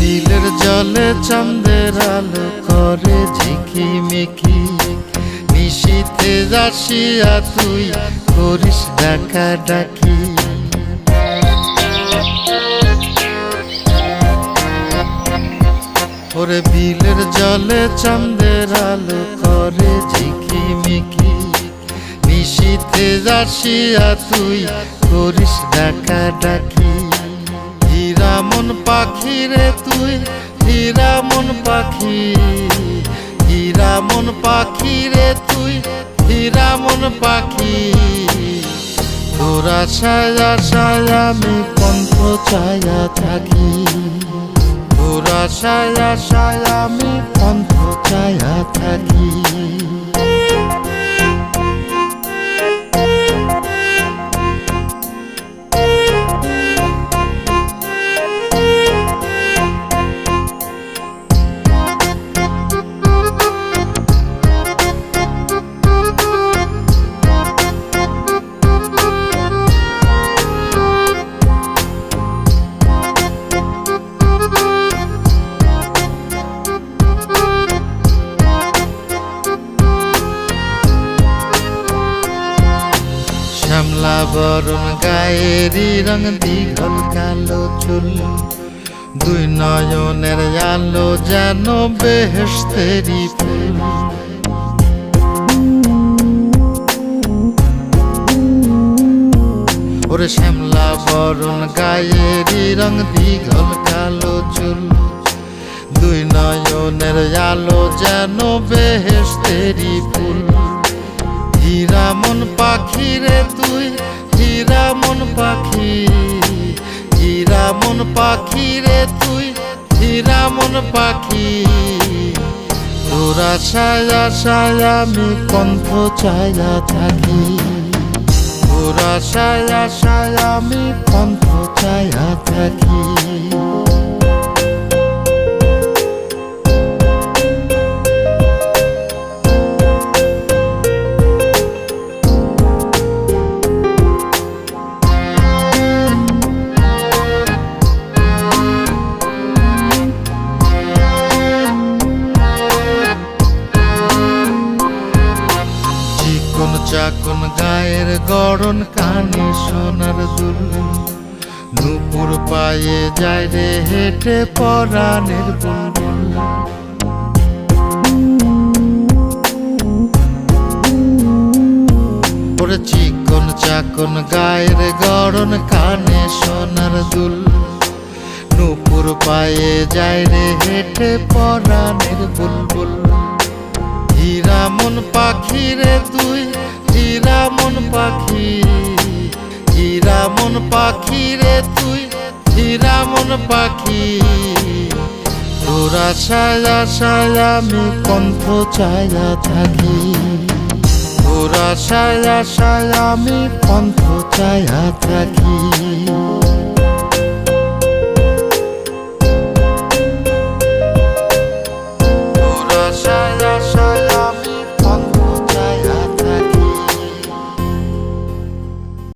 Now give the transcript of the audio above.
দিলের জলে চাঁদের আলো করে ঝিকি মিকি। নিশীতে যাসিয়া তুই করিস ডাকা ডাকি ওরে বিলের জলে চাঁদের আলো করে ঝিকি মিকি। নিশীতে যাসিয়া তুই করিস ডাকা ডাকি হীরামন পাখি রে তুই হীরামন পাখি হীরামন পাখি রে তুই হীরামন পাখি। তোরা সায়া সায়া আমি কণ্ঠ ছায়া থাকি। তোরা সায়া সায়া আমি কণ্ঠ ছায়া থাকি। শ্যামলা বরণ গায়েরই রং দীঘল কালো চুল। দুই নয়নের আলো যেন বেহেস্তেরি ফুল। ওরে শ্যামলা বরণ গায়েরই রং দীঘল কালো চুল। দুই নয়নের আলো যেন বেহেস্তেরি ফুল। হীরামন পাখি রে তুই হীরামন পাখি মন পাখি রে তুই হীরামন পাখি। তোরা ছায়া ছায়া আমি কণ্ঠ ছায়া থাকি। তোরা ছায়া ছায়া আমি কণ্ঠ ছায়া থাকি। চাকন গায়ের গড়ন কানে সোনার দুল। নুপুর পায়ে যায় রে হেঁটে পরাণের বুলবুল চিকন চাকন গায়ের গড়ন কানে সোনার দুল। নুপুর পায়ে যায় রে হেঁটে পরাণের বুলবুল হীরামন পাখি রে তুই মন পাখি, জিরা মন পাখি রে তুই, জিরা মন পাখি। তোরা ছায়া ছায়া আমি কণ্ঠ ছায়া থাকি। তোরা ছায়া ছায়া আমি কণ্ঠ ছায়া থাকি।